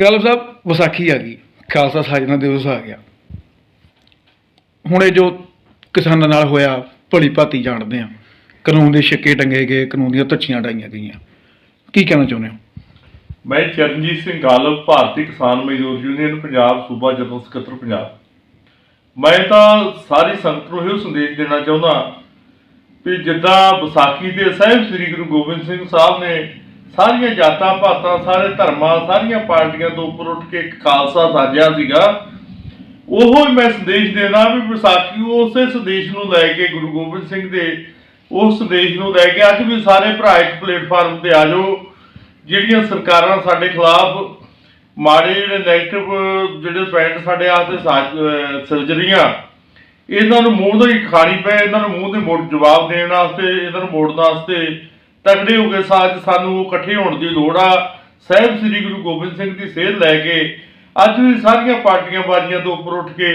ਗੱਲ ਸਾਹਿਬ, ਵਿਸਾਖੀ ਆ ਗਈ। ਖਾਲਸਾ ਸਾਜਨਾ ਦਿਵਸ ਆ ਗਿਆ। ਹੁਣ ਇਹ ਜੋ ਕਿਸਾਨਾਂ ਨਾਲ ਹੋਇਆ, ਭਲੀ ਭਾਤੀ ਜਾਣਦੇ ਆ। ਕਾਨੂੰਨ ਦੇ ਛਿੱਕੇ ਟੰਗੇ ਗਏ, ਕਾਨੂੰਨ ਦੀਆਂ ਧੱਛੀਆਂ ਡਾਈਆਂ ਗਈਆਂ। ਕੀ ਕਹਿਣਾ ਚਾਹੁੰਦੇ ਹੋ? ਮੈਂ ਚਰਨਜੀਤ ਸਿੰਘ ਗਾਲਬ, ਭਾਰਤੀ ਕਿਸਾਨ ਮਜ਼ਦੂਰ ਯੂਨੀਅਨ, ਪੰਜਾਬ ਸੂਬਾ ਜਨਰਲ ਸਕੱਤਰ, ਪੰਜਾਬ। ਮੈਂ ਤਾਂ ਸਾਰੀ ਸੰਗਤ ਨੂੰ ਇਹ ਸੰਦੇਸ਼ ਦੇਣਾ ਚਾਹੁੰਦਾ ਵੀ ਜਿੱਦਾਂ ਵਿਸਾਖੀ ਦੇ ਸਾਹਿਬ ਸ੍ਰੀ ਗੁਰੂ ਗੋਬਿੰਦ ਸਿੰਘ ਸਾਹਿਬ ਨੇ ਸਾਰੀਆਂ ਜਾਤਾਂ ਪਾਤਾਂ ਸਾਰੇ ਧਰਮਾਂ, ਸਾਰੀਆਂ ਪਾਰਟੀਆਂ ਤੋਂ ਉੱਪਰ ਉੱਠ ਕੇ ਇੱਕ ਖਾਲਸਾ ਸਾਜਿਆ ਸੀਗਾ। ਉਹੋ ਹੀ ਮੈਂ ਸੰਦੇਸ਼ ਦੇਣਾ ਵੀ ਵਿਸਾਖੀ ਉਸੇ ਸੰਦੇਸ਼ ਨੂੰ ਲੈ ਕੇ ਗੁਰੂ ਗੋਬਿੰਦ ਸਿੰਘ ਦੇ ਉਸ ਸੰਦੇਸ਼ ਨੂੰ ਲੈ ਕੇ ਅੱਜ ਵੀ ਸਾਰੇ ਭਰਾ ਇੱਕ ਪਲੇਟਫਾਰਮ ਤੇ ਆ ਜਾਓ, ਜਿਹੜੀਆਂ ਸਰਕਾਰਾਂ ਸਾਡੇ ਖਿਲਾਫ ਮਾੜੇ ਜਿਹੜੇ ਨੈਗੇਟਿਵ ਜਿਹੜੇ ਪੁਆਇੰਟ ਸਾਡੇ ਆਸਤੇ ਸਿਰਜ ਰਹੀਆਂ, ਇਹਨਾਂ ਨੂੰ ਮੂੰਹ ਦੀ ਖਾਣੀ ਪਏ, ਇਹਨਾਂ ਨੂੰ ਮੂੰਹ ਦੇ ਮੋੜ ਜਵਾਬ ਦੇਣ ਵਾਸਤੇ, ਇਹਨਾਂ ਨੂੰ ਮੋੜਨ ਵਾਸਤੇ ਤਗੜੇ ਹੋ ਕੇ ਸਾਜ ਸਾਨੂੰ ਇਕੱਠੇ ਹੋਣ ਦੀ ਲੋੜ ਆ। ਸਾਹਿਬ ਸ੍ਰੀ ਗੁਰੂ ਗੋਬਿੰਦ ਸਿੰਘ ਦੀ ਸੇਧ ਲੈ ਕੇ ਅੱਜ ਵੀ ਸਾਰੀਆਂ ਪਾਰਟੀਆਂ ਬਾਜੀਆਂ ਤੋਂ ਉੱਪਰ ਉੱਠ ਕੇ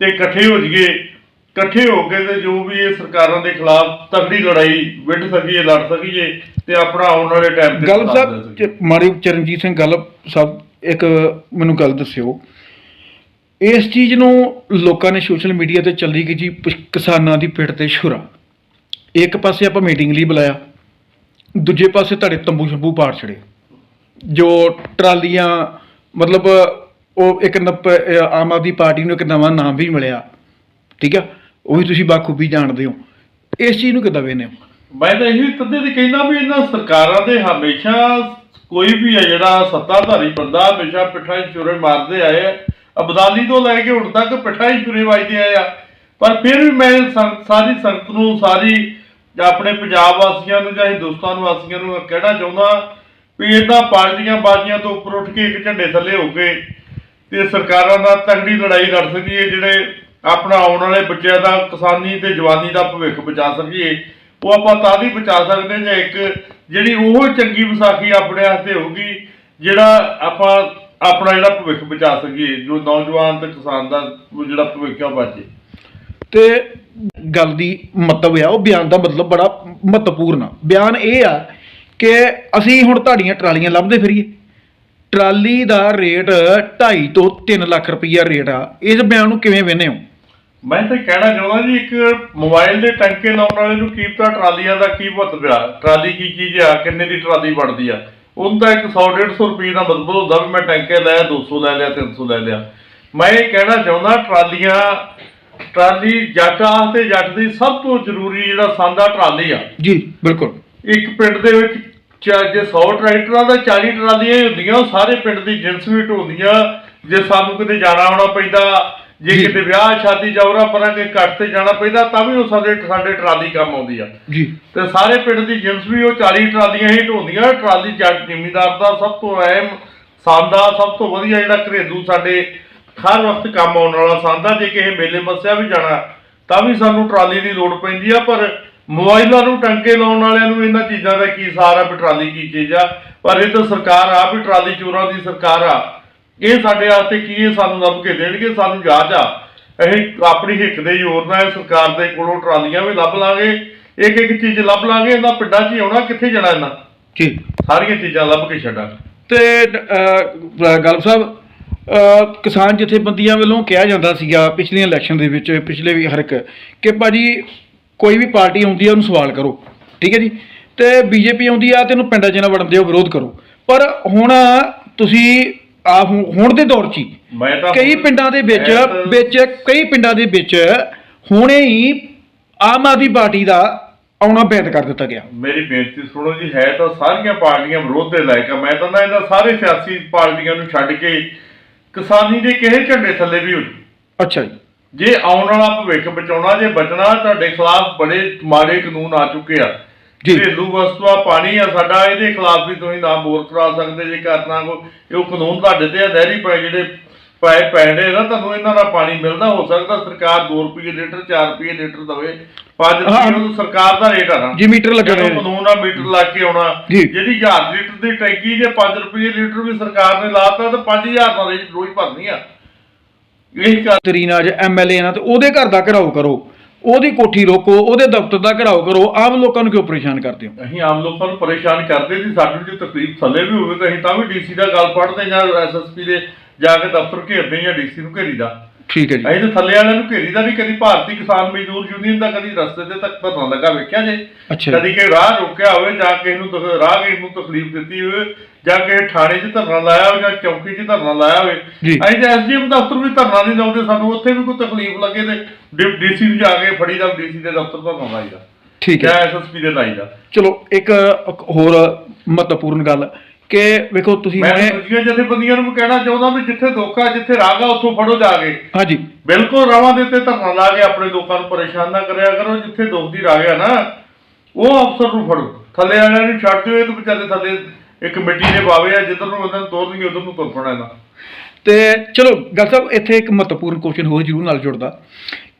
ਤੇ ਇਕੱਠੇ ਹੋ ਜਾਈਏ। ਇਕੱਠੇ ਹੋ ਕੇ ਤੇ ਜੋ ਵੀ ਇਹ ਸਰਕਾਰਾਂ ਦੇ ਖਿਲਾਫ ਤਗੜੀ ਲੜਾਈ ਵਿੱਢ ਸਕੀਏ ਲੜ ਸਕੀਏ ਤੇ ਆਪਣਾ ਆਉਣ ਵਾਲੇ ਟਾਈਮ ਤੇ ਗੱਲ ਸਾਥ ਸਾਹਿਬ ਮਾੜੀ ਚਰਨਜੀਤ ਸਿੰਘ ਗੱਲ ਸਾਹਿਬ ਇੱਕ ਮੈਨੂੰ ਗੱਲ ਦੱਸਿਓ। ਇਸ ਚੀਜ਼ ਨੂੰ ਲੋਕਾਂ ਨੇ ਸੋਸ਼ਲ ਮੀਡੀਆ ਤੇ ਚੱਲੀ ਕਿ ਜੀ ਕਿਸਾਨਾਂ ਦੀ ਪਿੱਠ ਤੇ ਛੁਰਾ। ਇੱਕ ਪਾਸੇ ਆਪਾਂ ਮੀਟਿੰਗ ਲਈ ਬੁਲਾਇਆ। ਦੂਜੇ ਪਾਸੇ ਤੁਹਾਡੇ ਤੰਬੂ ਸ਼ੰਬੂ ਪਾੜ ਛੜੇ। ਜੋ ਟਰਾਲੀਆਂ, ਮਤਲਬ ਉਹ ਇੱਕ ਨੱਪ- ਅਹ ਆਮ ਆਦਮੀ ਪਾਰਟੀ ਨੂੰ ਇੱਕ ਨਵਾਂ ਨਾਮ ਵੀ ਮਿਲਿਆ। ਠੀਕ ਆ? ਉਹ ਵੀ ਤੁਸੀਂ ਬਾਖੂਬੀ ਜਾਣਦੇ ਹੋ। ਇਸ ਚੀਜ਼ ਨੂੰ ਕਿੱਦਾਂ ਵੇਖਦੇ ਹੋ? ਮੈਂ ਤਾਂ ਇਹੀ ਤੱਦੇ ਤੇ ਕਹਿੰਦਾ ਵੀ ਇਹਨਾਂ ਸਰਕਾਰਾਂ ਦੇ ਹਮੇਸ਼ਾ ਕੋਈ ਵੀ ਹੈ ਜਿਹੜਾ ਸੱਤਾਧਾਰੀ ਬੰਦਾ, ਹਮੇਸ਼ਾ ਪਿੱਠਾਂ 'ਚ ਚੁਰੇ ਮਾਰਦੇ ਆਏ ਆ। ਅਬਦਾਲੀ ਤੋਂ ਲੈ ਕੇ ਹੁਣ ਤੱਕ ਪਿੱਠਾਂ 'ਚ ਚੁਰੇ ਵੱਜਦੇ ਆਏ ਆ। ਪਰ ਫਿਰ ਵੀ ਮੈਂ ਸੰਗਤ- ਸਾਰੀ ਸੰਗਤ ਨੂੰ, ਸਾਰੀ ਜਾਂ ਆਪਣੇ ਪੰਜਾਬ ਵਾਸੀਆਂ ਨੂੰ ਜਾਂ ਹਿੰਦੁਸਤਾਨ ਵਾਸੀਆਂ ਨੂੰ ਕਹਿਣਾ ਚਾਹੁੰਦਾ ਵੀ ਇਹਨਾਂ ਪਾਰਟੀਆਂ ਬਾਜ਼ੀਆਂ ਤੋਂ ਉੱਪਰ ਉੱਠ ਕੇ ਇੱਕ ਝੰਡੇ ਥੱਲੇ ਹੋ ਕੇ ਤੇ ਸਰਕਾਰਾਂ ਨਾਲ ਤਗੜੀ ਲੜਾਈ ਲੜ ਸਕੀਏ, ਜਿਹੜੇ ਆਪਣਾ ਆਉਣ ਵਾਲੇ ਬੱਚਿਆਂ ਦਾ, ਕਿਸਾਨੀ ਤੇ ਜਵਾਨੀ ਦਾ ਭਵਿੱਖ ਬਚਾ ਸਕੀਏ, ਉਹ ਆਪਾਂ ਤਾਂ ਹੀ ਬਚਾ ਸਕਦੇ ਜੇ ਇੱਕ ਜਿਹੜੀ ਉਹ ਚੰਗੀ ਵਿਸਾਖੀ ਆਪਣੇ ਹੱਥੇ ਹੋਊਗੀ, ਜਿਹੜਾ ਆਪਾਂ ਆਪਣਾ ਜਿਹੜਾ ਭਵਿੱਖ ਬਚਾ ਸਕੀਏ, ਜੋ ਨੌਜਵਾਨ ਤੇ ਕਿਸਾਨ ਦਾ ਜਿਹੜਾ ਭਵਿੱਖ ਆ ਬਚੇ ਤੇ ਗੱਲ ਦੀ ਮਤਲਬ ਆ, ਉਹ ਬਿਆਨ ਦਾ ਮਤਲਬ ਬੜਾ ਮਹੱਤਵਪੂਰਨ ਆ। ਬਿਆਨ ਇਹ ਆ ਕਿ ਅਸੀਂ ਹੁਣ ਤੁਹਾਡੀਆਂ ਟਰਾਲੀਆਂ ਲੱਭਦੇ ਫਿਰੀਏ। ਟਰਾਲੀ ਦਾ ਰੇਟ 2.5 ਤੋਂ 3 ਲੱਖ ਰੁਪਈਆ ਰੇਟ ਆ। ਇਸ ਬਿਆਨ ਨੂੰ ਕਿਵੇਂ ਵੇਖਦੇ ਹੋ? ਮੈਂ ਤਾਂ ਕਹਿਣਾ ਚਾਹੁੰਦਾ ਜੀ, ਇੱਕ ਮੋਬਾਈਲ ਦੇ ਟੰਕੇ ਲਾਉਣ ਵਾਲੇ ਨੂੰ ਕੀ ਪਤਾ ਟਰਾਲੀਆਂ ਦਾ ਕੀ ਮਹੱਤਵ ਆ, ਟਰਾਲੀ ਕੀ ਚੀਜ਼ ਆ, ਕਿੰਨੇ ਦੀ ਟਰਾਲੀ ਬਣਦੀ ਆ। ਉਹਦਾ ਇੱਕ 100 150 ਰੁਪਏ ਦਾ ਮਤਲਬ ਹੁੰਦਾ ਵੀ ਮੈਂ ਟੰਕੇ ਲਿਆ 200 ਲੈ ਲਿਆ 300 ਲੈ ਲਿਆ। ਮੈਂ ਇਹ ਕਹਿਣਾ ਚਾਹੁੰਦਾ, ਟਰਾਲੀਆਂ ਟਰਾਲੀ ਜੱਟ ਤੇ ਜੱਟ ਦੀ ਸਭ ਤੋਂ ਜ਼ਰੂਰੀ ਜਿਹੜਾ ਸੰਦਾ ਟਰਾਲੀ ਆ। ਜੀ ਬਿਲਕੁਲ। ਇੱਕ ਪਿੰਡ ਦੇ ਵਿੱਚ ਚਾ- ਜੇ 100 ਟਰੈਕਟਰਾਂ ਦਾ 40 ਟਰਾਲੀਆਂ ਹੀ ਹੁੰਦੀਆਂ ਉਹ ਸਾਰੇ ਪਿੰਡ ਦੀ ਜਿੰਸ ਵੀ ਢੋਂਦੀਆਂ। ਜੇ ਸਾਨੂੰ ਕਿਤੇ ਜਾਣਾ ਆਉਣਾ ਪੈਂਦਾ ਜੇ ਜੀ। ਕਿਤੇ ਵਿਆਹ ਸ਼ਾਦੀ ਜਾਉਰਾ ਪਰਾਂ ਕੇ ਕੱਟ ਤੇ ਜਾਣਾ ਪੈਂਦਾ ਤਾਂ ਵੀ ਉਹ ਸਾਡੇ ਸਾਡੇ ਟਰਾਲੀ ਕੰਮ ਆਉਂਦੀ ਆ। ਜੀ। ਤੇ ਸਾਰੇ ਪਿੰਡ ਦੀ ਜਿੰਸ ਵੀ ਉਹ 40 ਟਰਾਲੀਆਂ ਹੀ ਢੋਂਦੀਆਂ। ਟਰਾਲੀ ਜੱਟ ਜ਼ਿਮੀਂਦਾਰ ਦਾ ਸਭ ਤੋਂ ਅਹਿਮ ਸੰਦਾ ਸਭ ਤੋਂ ਵਧੀਆ ਜਿਹੜਾ ਘਰੇਲੂ ਸਾਡੇ ਹਰ ਵਕਤ ਕੰਮ ਆਉਣ ਵਾਲਾ ਸੰਦਾ ਜੇ ਕਿਸੇ ਮੇਲੇ ਮੱਸਿਆ ਵੀ ਜਾਣਾ ਤਾਂ ਵੀ ਸਾਨੂੰ ਟਰਾਲੀ ਦੀ ਲੋੜ ਪੈਂਦੀ ਆ ਪਰ ਮੋਬਾਈਲਾਂ ਨੂੰ ਟੰਕੇ ਲਾਉਣ ਵਾਲਿਆਂ ਨੂੰ ਇਹਨਾਂ ਚੀਜ਼ਾਂ ਦਾ ਕੀ ਸਾਰ ਆ ਵੀ ਟਰਾਲੀ ਕੀ ਚੀਜ਼ ਆ? ਪਰ ਇਹ ਤਾਂ ਸਰਕਾਰ ਆ ਵੀ ਟਰਾਲੀ ਚੋਰਾਂ ਦੀ ਸਰਕਾਰ ਆ। ਇਹ ਸਾਡੇ ਵਾਸਤੇ ਕੀ ਇਹ ਸਾਨੂੰ ਲੱਭ ਕੇ ਦੇਣਗੇ? ਸਾਨੂੰ ਜਾਂਚ ਆ। ਅਸੀਂ ਆਪਣੀ ਹਿੱਕ ਦੇ ਜ਼ੋਰ ਨਾਲ ਇਹ ਸਰਕਾਰ ਦੇ ਕੋਲੋਂ ਟਰਾਲੀਆਂ ਵੀ ਲੱਭ ਲਾਂਗੇ। ਇੱਕ ਇੱਕ ਚੀਜ਼ ਲੱਭ ਲਾਂਗੇ ਇਹਨਾਂ ਪਿੰਡਾਂ 'ਚ ਹੀ ਆਉਣਾ ਕਿੱਥੇ ਜਾਣਾ ਇਹਨਾਂ? ਜੀ ਸਾਰੀਆਂ ਚੀਜ਼ਾਂ ਲੱਭ ਕੇ ਛੱਡਾਂਗੇ। ਤੇ ਅਹ, ਗੱਲ ਸਾਹਿਬ ਕਿਸਾਨ ਜਥੇਬੰਦੀਆਂ ਵੱਲੋਂ ਕਿਹਾ ਜਾਂਦਾ ਸੀਗਾ ਪਿਛਲੀਆਂ ਇਲੈਕਸ਼ਨ ਦੇ ਵਿੱਚ ਪਿਛਲੇ ਵੀ ਹਰ ਇੱਕ ਕਿ ਭਾਜੀ ਕੋਈ ਵੀ ਪਾਰਟੀ ਆਉਂਦੀ ਆ ਉਹਨੂੰ ਸਵਾਲ ਕਰੋ। ਠੀਕ ਹੈ ਜੀ? ਤੇ ਬੀਜੇਪੀ ਆਉਂਦੀ ਆ ਤੇ ਇਹਨੂੰ ਪਿੰਡਾਂ 'ਚ ਨਾ ਵੜਨ ਦਿਓ ਵਿਰੋਧ ਕਰੋ। ਪਰ ਹੁਣ ਤੁਸੀਂ ਆ ਹੁਣ ਦੇ ਦੌਰ 'ਚ ਹੀ ਮੈਂ ਤਾਂ ਕਈ ਪਿੰਡਾਂ ਦੇ ਵਿੱਚ ਵਿੱਚ ਕਈ ਪਿੰਡਾਂ ਦੇ ਵਿੱਚ ਹੁਣੇ ਹੀ ਆਮ ਆਦਮੀ ਪਾਰਟੀ ਦਾ ਆਉਣਾ ਬੈਨ ਕਰ ਦਿੱਤਾ ਗਿਆ। ਮੇਰੀ ਬੇਨਤੀ ਸੁਣੋ ਜੀ ਹੈ ਤਾਂ ਸਾਰੀਆਂ ਪਾਰਟੀਆਂ ਵਿਰੋਧ ਦੇ ਲਾਇਕ ਆ। ਮੈਂ ਤਾਂ ਨਾ ਇਹਨਾਂ ਸਾਰੇ ਸਿਆਸੀ ਪਾਰਟੀਆਂ ਨੂੰ ਛੱਡ ਕੇ ਕਿਸਾਨੀ ਦੇ ਕਿਸੇ ਝੰਡੇ ਥੱਲੇ ਵੀ ਹੋ ਜੂ? ਅੱਛਾ ਜੀ। ਜੇ ਆਉਣ ਵਾਲਾ ਭਵਿੱਖ ਬਚਾਉਣਾ ਜੇ ਬਚਣਾ ਤੁਹਾਡੇ ਖਿਲਾਫ ਬੜੇ ਮਾੜੇ ਕਾਨੂੰਨ ਆ ਚੁੱਕੇ ਆ। ਜੀ। ਘਰੇਲੂ ਵਸਤੂਆ ਪਾਣੀ ਆ ਸਾਡਾ ਇਹਦੇ ਖਿਲਾਫ ਵੀ ਤੁਸੀਂ ਨਾ ਬੋਰ ਕਰਾ ਸਕਦੇ ਜੇ ਕਰਨਾ ਕੋ। ਇਹ ਉਹ ਕਾਨੂੰਨ ਤੁਹਾਡੇ ਤੇ ਆ ਨਹਿਰੀ ਪੈ ਜਿਹੜੇ ਪੈ ਪੈਣੇ ਨਾ ਤੁਹਾਨੂੰ ਇਹਨਾਂ ਦਾ ਪਾਣੀ ਮਿਲਦਾ ਹੋ ਸਕਦਾ ਸਰਕਾਰ 2 ਰੁਪਏ ਲੀਟਰ 4 ਰੁਪਏ ਲੀਟਰ ਦਵੇ। 5 ਹਾਂ। ਰੁਪਏ ਉਹ ਸਰਕਾਰ ਦਾ ਰੇਟ ਆ ਨਾ। ਜੀ ਮੀਟਰ ਲੱਗਣੇ ਨੇ। ਕਾਨੂੰਨ ਆ ਮੀਟਰ ਲੱਗ ਕੇ ਆਉਣਾ। ਜਿਹੜੀ 1000 ਲੀਟਰ ਦੀ ਟੈਂਕੀ ਜੇ 5 ਰੁਪਏ ਲੀਟਰ ਵੀ ਸਰਕਾਰ ਨੇ ਲਾਤਾ ਤਾਂ 5000 ਦਾ ਰੇਟ ਰੋਜ਼ ਭਰਨੀ ਆ। ਇਹੀ ਕਰ ਤਰੀਨਾ ਜ ਐਮਐਲਏ ਨਾਲ ਤੇ ਉਹਦੇ ਘਰ ਦਾ ਘਰਾਓ ਕਰੋ। ਉਹਦੀ ਕੋਠੀ ਰੋਕੋ ਉਹਦੇ ਦਫ਼ਤਰ ਦਾ ਘਰਾਓ ਕਰੋ। ਆਮ ਲੋਕਾਂ ਨੂੰ ਕਿਉਂ ਪਰੇਸ਼ਾਨ ਕਰਦੇ ਹੋ? ਅਸੀਂ ਆਮ ਲੋਕਾਂ ਨੂੰ ਪਰੇਸ਼ਾਨ ਕਰਦੇ ਸੀ ਸਾਨੂੰ ਜੇ ਤਕਲੀਫ ਥੱਲੇ ਵੀ ਹੋਵੇ ਤਾਂ ਅਸੀਂ ਤਾਂ ਵੀ ਡੀਸੀ ਦਾ ਗੱਲ ਪੜਦੇ ਜਾਂ ਐਸਐਸਪੀ ਦੇ ਜਾ ਕੇ ਦਫ਼ਤਰ ਘੇਰਦੇ ਜਾਂ ਡੀਸੀ ਨੂੰ ਘੇਰੀਦਾ ਠੀਕ ਹੈ ਜੀ। ਅਸੀਂ ਤਾਂ ਥੱਲੇ ਵਾਲਿਆਂ ਨੂੰ ਘੇਰੀਦਾ ਨਹੀਂ ਕਦੀ ਭਾਰਤੀ ਕਿਸਾਨ ਮਜ਼ਦੂਰ ਯੂਨੀਅਨ ਦਾ ਕਦੀ ਰਸਤੇ ਤੇ ਤੱਕ ਧਰਨਾ ਲੱਗਾ ਵੇਖਿਆ ਜੇ। ਅੱਛਾ। ਕਦੀ ਕਿ ਰਾਹ ਰੋਕਿਆ ਹੋਵੇ ਜਾਂ ਕਿਸੇ ਨੂੰ ਤਕ- ਰਾਹਗੀਰ ਨੂੰ ਤਕਲੀਫ ਦਿੱਤੀ ਹੋਵੇ ਜਾਂ ਕਿਸੇ ਥਾਣੇ 'ਚ ਧਰਨਾ ਲਾਇਆ ਹੋਵੇ ਜਾਂ ਚੌਕੀ 'ਚ ਧਰਨਾ ਲਾਇਆ ਹੋਵੇ। ਜੀ। ਅਸੀਂ ਤਾਂ ਐਸਡੀਐਮ ਦਫ਼ਤਰ ਵੀ ਧਰਨਾ ਨਹੀਂ ਲਾਉਂਦੇ ਸਾਨੂੰ ਉੱਥੇ ਵੀ ਕੋਈ ਤਕਲੀਫ ਲੱਗੇ ਤੇ ਡੀਸੀ ਨੂੰ ਜਾ ਕੇ ਫੜੀ ਦਾ ਡੀਸੀ ਦੇ ਦਫ਼ਤਰ ਧਰਨਾ ਲਾਈਦਾ ਠੀਕ ਜਾਂ ਹੈ ਐਸਐਸਪੀ ਦੇ ਲਾਈਦਾ ਚਲੋ ਇੱਕ ਇੱਕ ਹੋਰ ਮਹੱਤਵਪੂਰਨ ਗੱਲ। ਕਿ ਵੇਖੋ ਤੁਸੀਂ ਮੈਂ ਹੁਣੇ ਦੂਜੀਆਂ ਜਥੇਬੰਦੀਆਂ ਨੂੰ ਕਹਿਣਾ ਚਾਹੁੰਦਾ ਵੀ ਜਿੱਥੇ ਆ ਜਿੱਥੇ ਰਾਗ ਉੱਥੋਂ ਫੜੋ ਜਾ ਕੇ। ਹਾਂਜੀ। ਬਿਲਕੁਲ ਰਾਵਾਂ ਦੇ ਉੱਤੇ ਧਰਨਾ ਲਾ ਕੇ ਆਪਣੇ ਲੋਕਾਂ ਨੂੰ ਪਰੇਸ਼ਾਨ ਨਾ ਕਰਿਆ ਕਰੋ ਜਿੱਥੇ ਦੁੱਖ ਦੀ ਰਾਗ ਆ ਨਾ ਉਹ ਅਫਸਰ ਨੂੰ ਫੜੋ। ਥੱਲੇ ਵਾਲਿਆਂ ਨੂੰ ਛੱਡ ਦਿਓ ਇਹ ਤਾਂ ਵਿਚਾਰੇ ਥੱਲੇ ਇੱਕ ਮਿੱਟੀ ਦੇ ਬਾਵੇ ਆ ਜਿੱਧਰ ਨੂੰ ਉਹਨਾਂ ਤੋਰਨਗੇ ਉਧਰ ਨੂੰ ਤੁਰ ਪੈਣਾ ਇਹਨਾਂ ਤੇ ਚਲੋ ਗੱਲ ਸਾਹਿਬ ਇੱਥੇ ਇੱਕ ਮਹੱਤਵਪੂਰਨ ਕੁਐਸਚਨ ਹੋਰ ਜ਼ਰੂਰ ਨਾਲ ਜੁੜਦਾ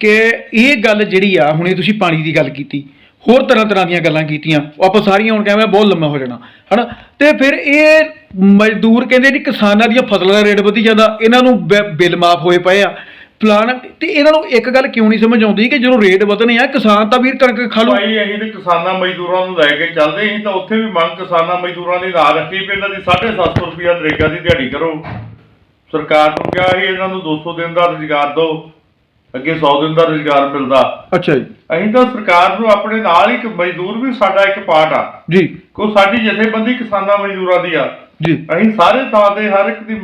ਕਿ ਇਹ ਗੱਲ ਜਿਹੜੀ ਆ ਹੁਣੇ ਤੁਸੀਂ ਪਾਣੀ ਦੀ ਗੱਲ ਕੀਤੀ ਹੋਰ ਤਰ੍ਹਾਂ ਤਰ੍ਹਾਂ ਦੀਆਂ ਗੱਲਾਂ ਕੀਤੀਆਂ। ਉਹ ਆਪਾਂ ਸਾਰੀਆਂ ਹੁਣ ਕਹਿੰਦੇ ਬਹੁਤ ਲੰਮਾ ਹੋ ਜਾਣਾ, ਹਨਾ? ਤੇ ਫਿਰ ਇਹ ਮਜ਼ਦੂਰ ਕਹਿੰਦੇ ਜੀ ਕਿਸਾਨਾਂ ਦੀਆਂ ਫਸਲਾਂ ਦਾ ਰੇਟ ਵਧੀ ਜਾਂਦਾ, ਇਹਨਾਂ ਨੂੰ ਬਿੱਲ ਮਾਫ ਹੋਏ ਪਏ ਆ। ਪਲਾਨ ਤੇ ਇਹਨਾਂ ਨੂੰ ਇੱਕ ਗੱਲ ਕਿਉਂ ਨਹੀਂ ਸਮਝ ਆਉਂਦੀ ਕਿ ਜਦੋਂ ਰੇਟ ਵਧਣੇ ਆ, ਕਿਸਾਨ ਤਾਂ ਵੀਰ ਕਣਕ ਖਾ ਲੂ। ਭਾਈ, ਅਸੀਂ ਤੇ ਕਿਸਾਨਾਂ ਮਜ਼ਦੂਰਾਂ ਨੂੰ ਲੈ ਕੇ ਚੱਲਦੇ ਸੀ ਤਾਂ ਉੱਥੇ ਵੀ ਮੰਗ ਕਿਸਾਨਾਂ ਮਜ਼ਦੂਰਾਂ ਦੀ ਨਾ ਰੱਖੀ ਵੀ ਇਹਨਾਂ ਦੀ 750 ਰੁਪਇਆ ਦਰੇਗਾ ਦੀ ਦਿਹਾੜੀ ਕਰੋ। ਸਰਕਾਰ ਨੂੰ ਕਿਹਾ ਸੀ, ਇਹਨਾਂ ਨੂੰ 200 ਦਿਨ ਦਾ ਰੁਜ਼ਗਾਰ ਦਿਓ। ਅੱਗੇ 100 ਦਿਨ ਦਾ ਰੁਜ਼ਗਾਰ ਮਿਲਦਾ। ਅੱਛਾ ਜੀ। ਅਸੀਂ ਤਾਂ ਸਰਕਾਰ ਨੂੰ ਆਪਣੇ ਨਾਲ ਹੀ ਇੱਕ ਮਜ਼ਦੂਰ ਵੀ ਸਾਡਾ ਇੱਕ ਪਾਰਟ ਆ। ਜੀ। ਕੋ ਸਾਡੀ ਜਥੇਬੰਦੀ ਕਿਸਾਨਾਂ ਮਜ਼ਦੂਰਾਂ ਦੀ ਆ। ਜੀ। ਅਸੀਂ ਸਾਰੇ ਥਾਂ ਤੇ ਹਰ ਇੱਕ ਦੀ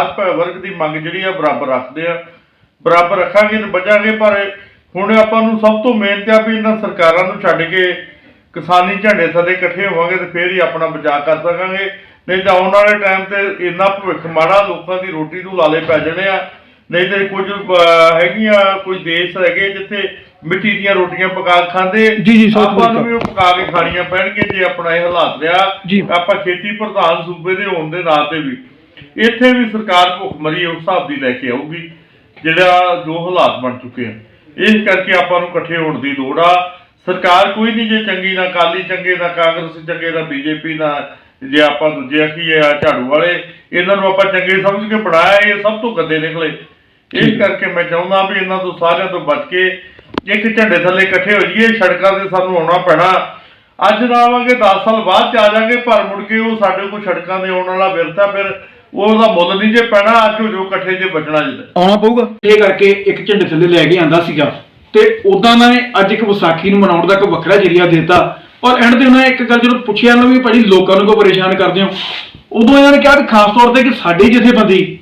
ਹਰ ਪ- ਵਰਗ ਦੀ ਮੰਗ ਜਿਹੜੀ ਆ ਬਰਾਬਰ ਰੱਖਦੇ ਆ। ਬਰਾਬਰ ਰੱਖਾਂਗੇ ਤੇ ਬਚਾਂਗੇ ਪਰ ਹੁਣ ਆਪਾਂ ਨੂੰ ਸਭ ਤੋਂ ਮੇਨ ਤੇ ਆ ਵੀ ਇਹਨਾਂ ਸਰਕਾਰਾਂ ਨੂੰ ਛੱਡ ਕੇ ਕਿਸਾਨੀ ਝੰਡੇ ਥੱਲੇ ਇਕੱਠੇ ਹੋਵਾਂਗੇ ਤੇ ਫੇਰ ਹੀ ਆਪਣਾ ਬਚਾਅ ਕਰ ਸਕਾਂਗੇ। ਨਹੀਂ ਤਾਂ ਆਉਣ ਵਾਲੇ ਟਾਈਮ ਤੇ ਇੰਨਾ ਭਵਿੱਖ ਮਾੜਾ ਲੋਕਾਂ ਦੀ ਰੋਟੀ ਨੂੰ ਲਾਲੇ ਪੈ ਜਾਣੇ ਆ। ਨਹੀਂ ਤੇ ਕੁਝ ਅਹ, ਹੈਗੀਆਂ ਕੋਈ ਦੇਸ਼ ਹੈਗੇ ਜਿੱਥੇ ਮਿੱਟੀ ਦੀਆਂ ਰੋਟੀਆਂ ਪਕਾ ਕੇ ਖਾਂਦੇ। ਜੀ, ਜੀ, ਆਪਾਂ ਨੂੰ ਵੀ ਉਹ ਪਕਾ ਕੇ ਖਾਣੀਆਂ ਪੈਣਗੇ ਜੇ ਆਪਣਾ ਇਹ ਹਾਲਾਤ ਰਿਹਾ। ਜੀ। ਆਪਾਂ ਖੇਤੀ ਪ੍ਰਧਾਨ ਸੂਬੇ ਦੇ ਹੋਣ ਦੇ ਨਾਂ ਤੇ ਵੀ। ਇੱਥੇ ਵੀ ਸਰਕਾਰ ਭੁੱਖਮਰੀ ਉਸ ਹਿਸਾਬ ਦੀ ਲੈ ਕੇ ਆਊਗੀ ਜਿਹੜਾ ਜੋ ਹਾਲਾਤ ਬਣ ਚੁੱਕੇ ਆ। ਇਸ ਕਰਕੇ ਆਪਾਂ ਨੂੰ ਇਕੱਠੇ ਹੋਣ ਦੀ ਲੋੜ ਆ। ਸਰਕਾਰ ਕੋਈ ਨਹੀਂ ਜੇ ਚੰਗੀ ਨਾ ਕਾਲੀ ਚੰਗੇ ਨਾ ਕਾਂਗਰਸ ਚੰਗੇ ਨਾ ਬੀਜੇਪੀ ਨਾ ਜੇ ਆਪਾਂ ਦੂਜੇ ਕੀ ਆ ਝਾੜੂ ਵਾਲੇ ਇਹਨਾਂ ਨੂੰ ਆਪਾਂ ਚੰਗੇ ਸਮਝ ਕੇ ਬਣਾਇਆ ਇਹ ਸਭ ਤੋਂ ਗੰਦੇ ਨਿਕਲੇ। ਇਸ ਕਰਕੇ ਮੈਂ ਚਾਹੁੰਦਾ ਵੀ ਇਹਨਾਂ ਤੋਂ ਸਾਰਿਆਂ ਤੋਂ ਬਚ ਕੇ ਇੱਕ ਝੰਡੇ ਥੱਲੇ ਇਕੱਠੇ ਹੋ ਜਾਈਏ ਸੜਕਾਂ ਤੇ ਸਾਨੂੰ ਆਉਣਾ ਪੈਣਾ। ਅੱਜ ਨਾ ਆਵਾਂਗੇ 10 ਸਾਲ ਬਾਅਦ ਚ ਆ ਜਾਾਂਗੇ ਪਰ ਮੁੜ ਕੇ ਉਹ ਸਾਡੇ ਕੋਲ ਸੜਕਾਂ ਦੇ ਆਉਣ ਵਾਲਾ ਵਿਰਸਾ ਫਿਰ ਉਹਦਾ ਮੁੱਲ ਨਹੀਂ ਜੇ ਪੈਣਾ ਅੱਜ ਹੋ ਜੋ ਇਕੱਠੇ ਜੇ ਬਚਣਾ ਜਿੱਦ ਆਉਣਾ ਪਊਗਾ। ਇਹ ਕਰਕੇ ਇੱਕ ਝੰਡੇ ਥੱਲੇ ਲੈ ਕੇ ਆਂਦਾ ਸੀਗਾ। ਤੇ ਉਦਾਂ ਉਹਨਾਂ ਨੇ ਅੱਜ ਇੱਕ ਵਿਸਾਖੀ ਨੂੰ ਮਨਾਉਣ ਦਾ ਇੱਕ ਵੱਖਰਾ ਜਰੀਆ ਦਿੱਤਾ। ਔਰ ਐਂਡ ਤੇ ਉਹਨਾਂ ਨੇ ਇੱਕ ਗੱਲ ਜਦੋਂ ਪੁੱਛਿਆ ਨਾ ਵੀ ਭਾਜੀ ਲੋਕਾਂ ਨੂੰ ਕਿਉਂ ਪਰੇਸ਼ਾਨ ਕਰਦੇ ਹੋ? ਉਦੋਂ ਇਹਨਾਂ ਨੇ ਕਿਹਾ ਕਿ ਖਾਸ ਤੌਰ ਤੇ ਕਿ ਸਾਡੀ ਜਥੇਬੰਦੀ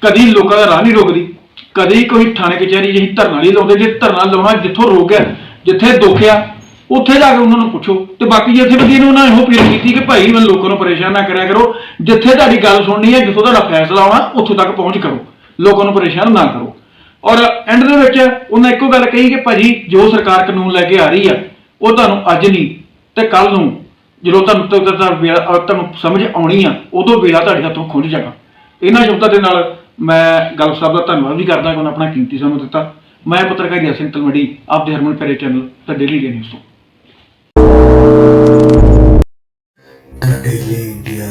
ਕਦੀ ਲੋਕਾਂ ਦਾ ਰਾਹ ਨਹੀਂ ਰੋਕਦੀ। ਕਦੇ ਕੋਈ ਥਾਣੇ ਕਚਹਿਰੀ ਜਿਹੀ ਧਰਨਾ ਨਹੀਂ ਲਾਉਂਦੇ, ਜੇ ਧਰਨਾ ਲਾਉਣਾ ਜਿੱਥੋਂ ਰੋਕ ਹੈ, ਜਿੱਥੇ ਦੁੱਖ ਆ, ਉੱਥੇ ਜਾ ਕੇ ਉਹਨਾਂ ਨੂੰ ਪੁੱਛੋ। ਤੇ ਬਾਕੀ ਜਥੇਬੰਦੀ ਨੂੰ ਉਹਨਾਂ ਨੇ ਇਹੋ ਅਪੀਲ ਕੀਤੀ ਕਿ ਭਾਈ ਮੈਂ ਲੋਕਾਂ ਨੂੰ ਪਰੇਸ਼ਾਨ ਨਾ ਕਰਿਆ ਕਰੋ, ਜਿੱਥੇ ਤੁਹਾਡੀ ਗੱਲ ਸੁਣਨੀ ਹੈ, ਜਿੱਥੋਂ ਤੁਹਾਡਾ ਫੈਸਲਾ ਆਉਣਾ, ਉੱਥੋਂ ਤੱਕ ਪਹੁੰਚ ਕਰੋ। ਲੋਕਾਂ ਨੂੰ ਪਰੇਸ਼ਾਨ ਨਾ ਕਰੋ। ਔਰ ਐਂਡ ਦੇ ਵਿੱਚ ਉਹਨਾਂ ਇੱਕੋ ਗੱਲ ਕਹੀ ਕਿ ਭਾਜੀ ਜੋ ਸਰਕਾਰ ਕਾਨੂੰਨ ਲੈ ਕੇ ਆ ਰਹੀ ਆ, ਉਹ ਤੁਹਾਨੂੰ ਅੱਜ ਨਹੀਂ, ਤੇ ਕੱਲ ਨੂੰ ਜਦੋਂ ਤੁਹਾਨੂੰ ਤੁਹਾਨੂੰ ਸਮਝ ਆਉਣੀ ਆ, ਉਦੋਂ ਵੇਲਾ ਤੁਹਾਡੇ ਹੱਥੋਂ ਖੁੱਲ ਜਾਣਾ ਇਹਨਾਂ ਸ਼ਬਦਾਂ ਦੇ ਨਾਲ ਮੈਂ ਗੱਲ ਸਾਹਿਬ ਦਾ ਧੰਨਵਾਦ ਵੀ ਕਰਦਾ ਕਿ ਉਹਨਾਂ ਆਪਣਾ ਕੀਮਤੀ ਸਮਾਂ ਦਿੱਤਾ। ਮੈਂ ਪੱਤਰਕਾਰ ਜੈ ਸਿੰਘ ਤਲਵੜੀ ਆਪ ਹਰਮਨ ਪਿਆਰੇ ਚੈਨਲ ਤੇ ਡੇਲੀ ਡੇ ਨਿਊਜ਼ ਤੋਂ। The Daily India